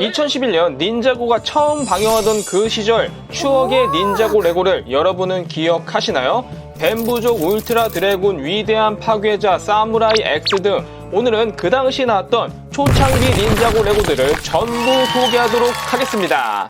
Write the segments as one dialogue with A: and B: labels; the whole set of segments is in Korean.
A: 2011년 닌자고가 처음 방영하던 그 시절 추억의 닌자고 레고를 여러분은 기억하시나요? 뱀부족 울트라 드래곤 위대한 파괴자 사무라이 X 등 오늘은 그 당시 나왔던 초창기 닌자고 레고들을 전부 소개하도록 하겠습니다.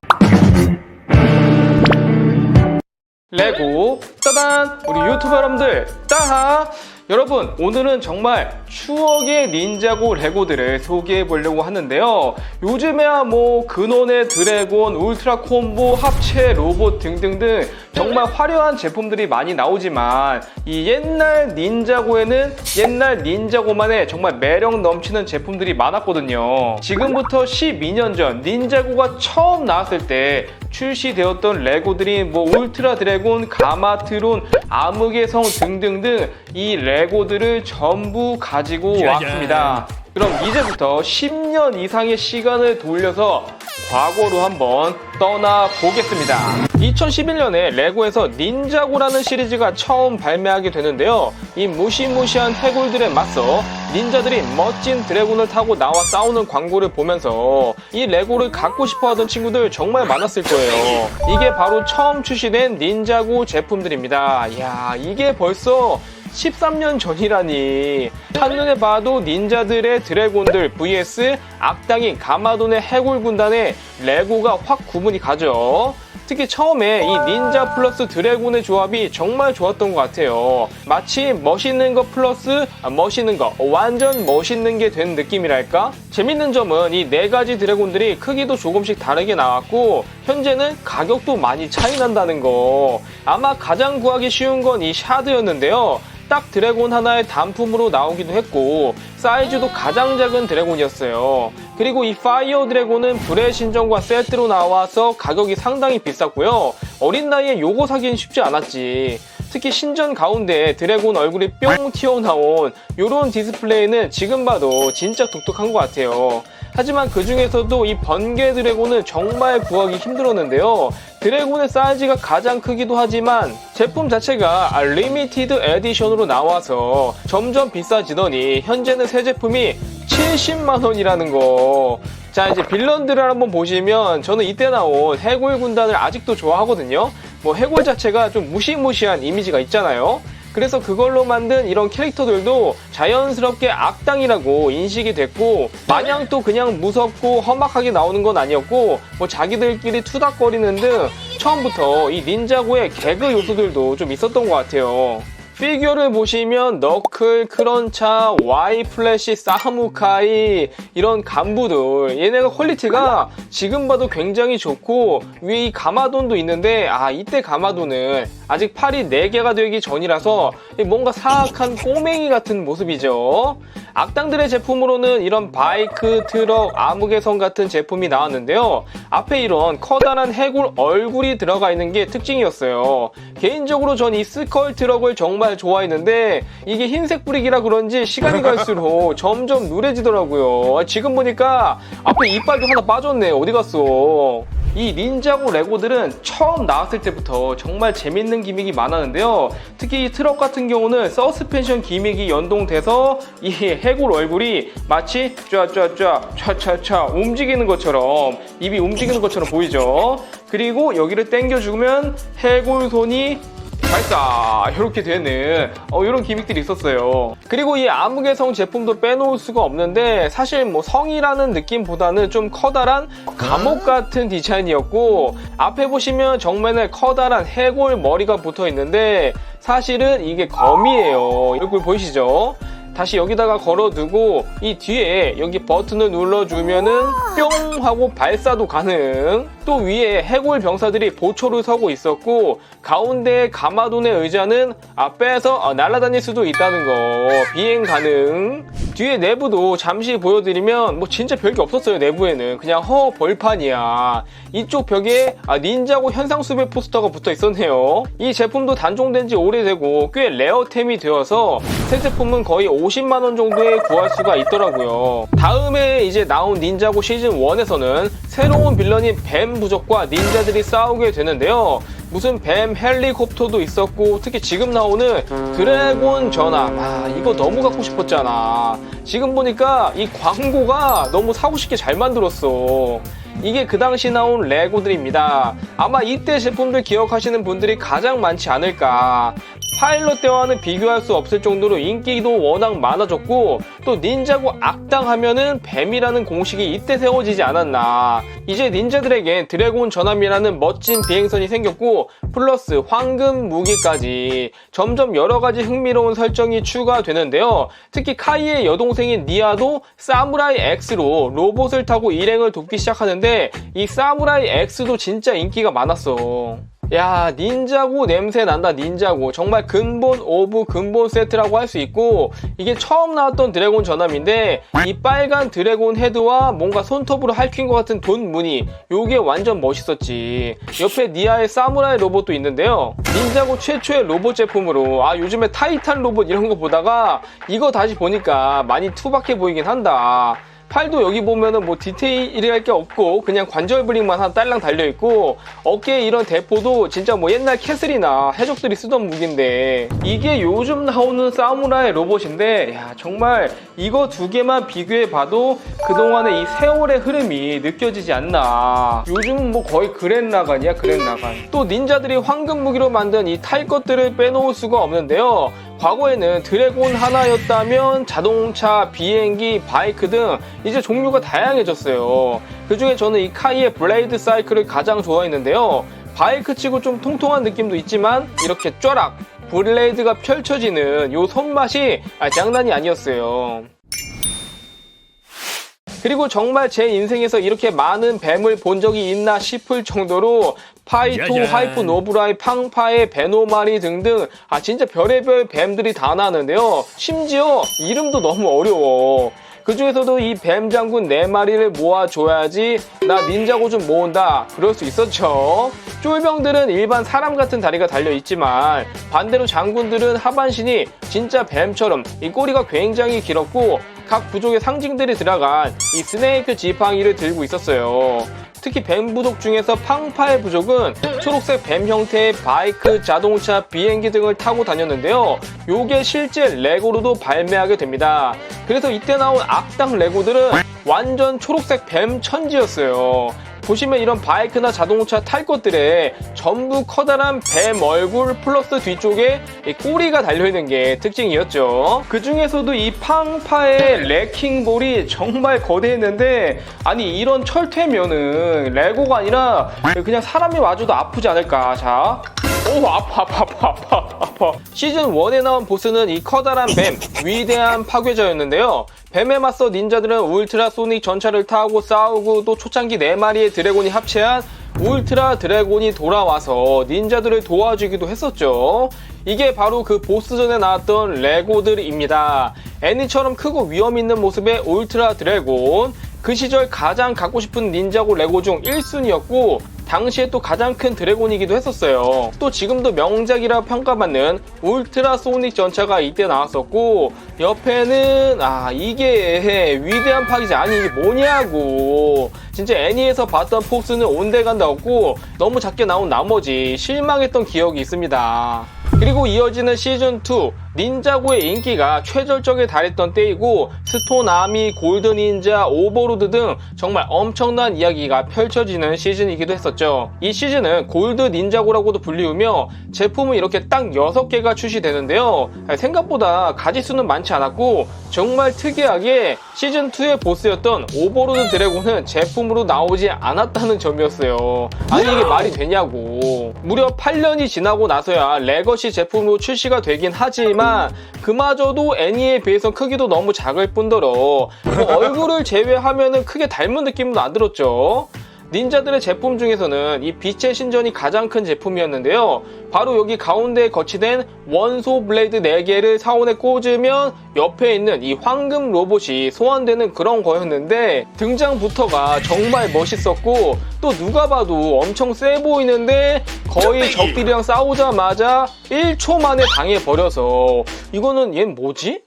A: 레고 따단 우리 유튜버 여러분들 따하 여러분 오늘은 정말 추억의 닌자고 레고들을 소개해 보려고 하는데요. 요즘에야 뭐 근원의 드래곤 울트라 콤보 합체 로봇 등등등 정말 화려한 제품들이 많이 나오지만 이 옛날 닌자고에는 옛날 닌자고만의 정말 매력 넘치는 제품들이 많았거든요 지금부터 12년 전 닌자고가 처음 나왔을 때 출시되었던 레고들이 뭐 울트라 드래곤, 가마트론, 암흑의 성 등등등 이 레고들을 전부 가지고. 왔습니다. 그럼 이제부터 10년 이상의 시간을 돌려서 과거로 한번 떠나 보겠습니다. 2011년에 레고에서 닌자고라는 시리즈가 처음 발매하게 되는데요. 이 무시무시한 해골들에 맞서 닌자들이 멋진 드래곤을 타고 나와 싸우는 광고를 보면서 이 레고를 갖고 싶어 하던 친구들 정말 많았을 거예요. 이게 바로 처음 출시된 닌자고 제품들입니다. 이야, 이게 벌써 13년 전이라니. 한눈에 봐도 닌자들의 드래곤들 vs 악당인 가마돈의 해골 군단의 레고가 확 구분이 가죠. 특히 처음에 이 닌자 플러스 드래곤의 조합이 정말 좋았던 것 같아요. 마치 멋있는 거 플러스 아, 멋있는 거 완전 멋있는 게 된 느낌이랄까? 재밌는 점은 이 네 가지 드래곤들이 크기도 조금씩 다르게 나왔고 현재는 가격도 많이 차이 난다는 거. 아마 가장 구하기 쉬운 건 이 샤드였는데요 딱 드래곤 하나의 단품으로 나오기도 했고 사이즈도 가장 작은 드래곤이었어요. 그리고 이 파이어 드래곤은 불의 신전과 세트로 나와서 가격이 상당히 비쌌고요. 어린 나이에 요거 사기는 쉽지 않았지. 특히 신전 가운데 드래곤 얼굴이 뿅 튀어나온 요런 디스플레이는 지금 봐도 진짜 독특한 것 같아요. 하지만 그 중에서도 이 번개 드래곤은 정말 구하기 힘들었는데요. 드래곤의 사이즈가 가장 크기도 하지만 제품 자체가 아, 리미티드 에디션으로 나와서 점점 비싸지더니 현재는 새 제품이 70만원이라는 거. 자, 이제 빌런들을 한번 보시면 저는 이때 나온 해골 군단을 아직도 좋아하거든요. 뭐 해골 자체가 좀 무시무시한 이미지가 있잖아요. 그래서 그걸로 만든 이런 캐릭터들도 자연스럽게 악당이라고 인식이 됐고 마냥 또 그냥 무섭고 험악하게 나오는 건 아니었고 뭐 자기들끼리 투닥거리는 등 처음부터 이 닌자고의 개그 요소들도 좀 있었던 것 같아요. 피규어를 보시면 너클, 크런차, 와이 플래시, 사무카이 이런 간부들. 얘네가 퀄리티가 지금 봐도 굉장히 좋고 위에 이 가마돈도 있는데 아 이때 가마돈은 아직 팔이 4개가 되기 전이라서 뭔가 사악한 꼬맹이 같은 모습이죠. 악당들의 제품으로는 이런 바이크, 트럭, 암흑의 성 같은 제품이 나왔는데요. 앞에 이런 커다란 해골 얼굴이 들어가 있는 게 특징이었어요. 개인적으로 전 이 스컬 트럭을 정말 좋아했는데 이게 흰색 브릭이라 그런지 시간이 갈수록 점점 누래지더라고요. 아, 지금 보니까 앞에 이빨도 하나 빠졌네. 어디 갔어? 이 닌자고 레고들은 처음 나왔을 때부터 정말 재밌는 기믹이 많았는데요. 특히 이 트럭 같은 경우는 서스펜션 기믹이 연동돼서 이 해골 얼굴이 마치 쫙쫙쫙 촤촤촤 움직이는 것처럼 입이 움직이는 것처럼 보이죠. 그리고 여기를 당겨 주면 해골 손이 발사 이렇게 되는 어, 이런 기믹들이 있었어요. 그리고 이 암흑의 성 제품도 빼놓을 수가 없는데 사실 뭐 성이라는 느낌보다는 좀 커다란 감옥 같은 디자인이었고 앞에 보시면 정면에 커다란 해골 머리가 붙어 있는데 사실은 이게 검이에요. 얼굴 보이시죠? 다시 여기다가 걸어두고 이 뒤에 여기 버튼을 눌러주면은 뿅 하고 발사도 가능. 또 위에 해골 병사들이 보초를 서고 있었고 가운데 가마돈의 의자는 앞에서 어, 날아다닐 수도 있다는 거 비행 가능. 뒤에 내부도 잠시 보여드리면 뭐 진짜 별게 없었어요 내부에는 그냥 허 벌판이야 이쪽 벽에 아, 닌자고 현상수배 포스터가 붙어 있었네요 이 제품도 단종된 지 오래되고 꽤 레어템이 되어서 새 제품은 거의 50만원 정도에 구할 수가 있더라고요. 다음에 이제 나온 닌자고 시즌 1에서는 새로운 빌런인 뱀 부족과 닌자들이 싸우게 되는데요. 무슨 뱀 헬리콥터도 있었고 특히 지금 나오는 드래곤 전함 아 이거 너무 갖고 싶었잖아. 지금 보니까 이 광고가 너무 사고 싶게 잘 만들었어. 이게 그 당시 나온 레고들입니다. 아마 이때 제품들 기억하시는 분들이 가장 많지 않을까 파일럿 때와는 비교할 수 없을 정도로 인기도 워낙 많아졌고 또 닌자고 악당 하면은 뱀이라는 공식이 이때 세워지지 않았나. 이제 닌자들에게 드래곤 전함이라는 멋진 비행선이 생겼고 플러스 황금 무기까지. 점점 여러 가지 흥미로운 설정이 추가되는데요. 특히 카이의 여동생인 니아도 사무라이 X로 로봇을 타고 일행을 돕기 시작하는데 이 사무라이 X도 진짜 인기가 많았어 야 닌자고 냄새 난다 닌자고. 정말 근본 오브 근본 세트라고 할 수 있고 이게 처음 나왔던 드래곤 전함인데 이 빨간 드래곤 헤드와 뭔가 손톱으로 핥힌 것 같은 돈 무늬 요게 완전 멋있었지. 옆에 니아의 사무라이 로봇도 있는데요. 닌자고 최초의 로봇 제품으로 아 요즘에 타이탄 로봇 이런 거 보다가 이거 다시 보니까 많이 투박해 보이긴 한다 팔도 여기 보면은 뭐 디테일이랄 게 없고 그냥 관절 브릭만 한 딸랑 달려 있고 어깨에 이런 대포도 진짜 뭐 옛날 캐슬이나 해적들이 쓰던 무기인데 이게 요즘 나오는 사무라이 로봇인데 야 정말 이거 두 개만 비교해 봐도 그동안의 이 세월의 흐름이 느껴지지 않나. 요즘은 뭐 거의 그랜라간이야 그랜라간. 또 닌자들이 황금 무기로 만든 이 탈 것들을 빼놓을 수가 없는데요 과거에는 드래곤 하나였다면 자동차, 비행기, 바이크 등 이제 종류가 다양해졌어요. 그 중에 저는 이 카이의 블레이드 사이클을 가장 좋아했는데요. 바이크 치고 좀 통통한 느낌도 있지만 이렇게 쫘락 블레이드가 펼쳐지는 요 손맛이 아, 장난이 아니었어요. 그리고 정말 제 인생에서 이렇게 많은 뱀을 본 적이 있나 싶을 정도로 파이토. 하이프, 노브라이, 팡파에, 베노마리 등등 아 진짜 별의별 뱀들이 다 나왔는데요. 심지어 이름도 너무 어려워. 그 중에서도 이 뱀 장군 네 마리를 모아줘야지 나 닌자고 좀 모은다 그럴 수 있었죠. 쫄병들은 일반 사람 같은 다리가 달려 있지만 반대로 장군들은 하반신이 진짜 뱀처럼 이 꼬리가 굉장히 길었고 각 부족의 상징들이 들어간 이 스네이크 지팡이를 들고 있었어요. 특히 뱀 부족 중에서 팡파의 부족은 초록색 뱀 형태의 바이크, 자동차, 비행기 등을 타고 다녔는데요. 요게 실제 레고로도 발매하게 됩니다. 그래서 이때 나온 악당 레고들은 완전 초록색 뱀 천지였어요. 보시면 이런 바이크나 자동차 탈 것들에 전부 커다란 뱀 얼굴 플러스 뒤쪽에 이 꼬리가 달려있는 게 특징이었죠. 그 중에서도 이 팡파의 레킹볼이 정말 거대했는데 아니 이런 철퇴면은 레고가 아니라 그냥 사람이 와줘도 아프지 않을까. 자. 오 아파 아파 아파 아파 아파 시즌 1에 나온 보스는 이 커다란 뱀 위대한 파괴자였는데요. 뱀에 맞서 닌자들은 울트라 소닉 전차를 타고 싸우고 또 초창기 4마리의 드래곤이 합체한 울트라 드래곤이 돌아와서 닌자들을 도와주기도 했었죠. 이게 바로 그 보스전에 나왔던 레고들입니다. 애니처럼 크고 위험 있는 모습의 울트라 드래곤. 그 시절 가장 갖고 싶은 닌자고 레고 중 1순위였고 당시에 또 가장 큰 드래곤이기도 했었어요. 또 지금도 명작이라 평가받는 울트라 소닉 전차가 이때 나왔었고 옆에는 아 이게 위대한 파기자 아니 이게 뭐냐고 진짜 애니에서 봤던 포스는 온데간데 없고 너무 작게 나온 나머지 실망했던 기억이 있습니다. 그리고 이어지는 시즌2 닌자고의 인기가 최절정에 달했던 때이고 스토나미, 골드닌자, 오버로드 등 정말 엄청난 이야기가 펼쳐지는 시즌이기도 했었죠. 이 시즌은 골드 닌자고라고도 불리우며 제품은 이렇게 딱 6개가 출시되는데요. 생각보다 가지수는 많지 않았고 정말 특이하게 시즌2의 보스였던 오버로드 드래곤은 제품으로 나오지 않았다는 점이었어요. 아니 이게 말이 되냐고. 무려 8년이 지나고 나서야 레거시 제품으로 출시가 되긴 하지만 그마저도 애니에 비해서 크기도 너무 작을 뿐더러 뭐 얼굴을 제외하면은 크게 닮은 느낌은 안 들었죠. 닌자들의 제품 중에서는 이 빛의 신전이 가장 큰 제품이었는데요. 바로 여기 가운데에 거치된 원소 블레이드 4개를 사원에 꽂으면 옆에 있는 이 황금 로봇이 소환되는 그런 거였는데 등장부터가 정말 멋있었고 또 누가 봐도 엄청 세 보이는데 거의 적들이랑 싸우자마자 1초 만에 당해버려서 이거는 얜 뭐지?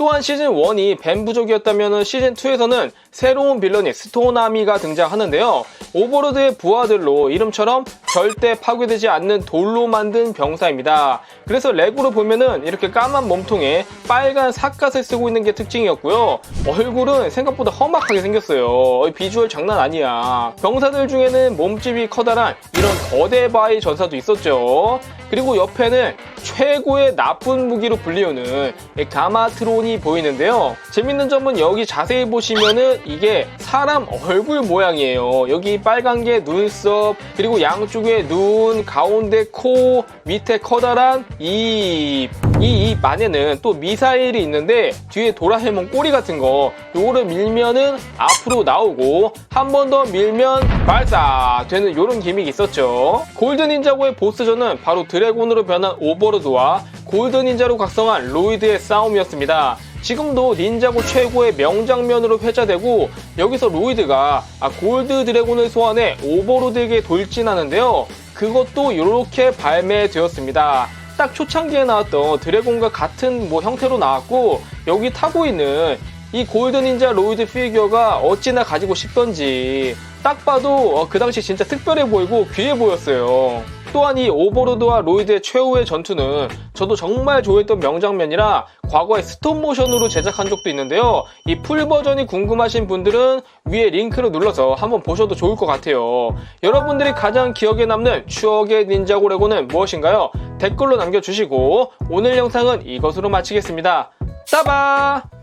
A: 또한 시즌 1이 뱀 부족이었다면 시즌 2에서는 새로운 빌런인 스토나미가 등장하는데요. 오버로드의 부하들로 이름처럼 절대 파괴되지 않는 돌로 만든 병사입니다. 그래서 레고로 보면은 이렇게 까만 몸통에 빨간 삿갓을 쓰고 있는 게 특징이었고요. 얼굴은 생각보다 험악하게 생겼어요. 비주얼 장난 아니야. 병사들 중에는 몸집이 커다란 이런 거대 바위 전사도 있었죠. 그리고 옆에는 최고의 나쁜 무기로 불리우는 이 가마트론이 보이는데요. 재밌는 점은 여기 자세히 보시면은 이게 사람 얼굴 모양이에요. 여기 빨간 게 눈썹, 그리고 양쪽에 눈, 가운데 코, 밑에 커다란 입. 이 입 안에는 또 미사일이 있는데 뒤에 도라에몽 꼬리 같은 거 요거를 밀면은 앞으로 나오고 한 번 더 밀면 발사 되는 요런 기믹이 있었죠. 골드 닌자고의 보스전은 바로 드래곤으로 변한 오버로드와 골드 닌자로 각성한 로이드의 싸움이었습니다. 지금도 닌자고 최고의 명장면으로 회자되고 여기서 로이드가 아, 골드 드래곤을 소환해 오버로드에게 돌진하는데요. 그것도 이렇게 발매되었습니다. 딱 초창기에 나왔던 드래곤과 같은 뭐 형태로 나왔고 여기 타고 있는 이 골드 닌자 로이드 피규어가 어찌나 가지고 싶던지 딱 봐도 어, 그 당시 진짜 특별해 보이고 귀해 보였어요. 또한 이 오버로드와 로이드의 최후의 전투는 저도 정말 좋아했던 명장면이라 과거에 스톱모션으로 제작한 적도 있는데요. 이 풀 버전이 궁금하신 분들은 위에 링크를 눌러서 한번 보셔도 좋을 것 같아요. 여러분들이 가장 기억에 남는 추억의 닌자고 레고는 무엇인가요? 댓글로 남겨주시고 오늘 영상은 이것으로 마치겠습니다. 따바!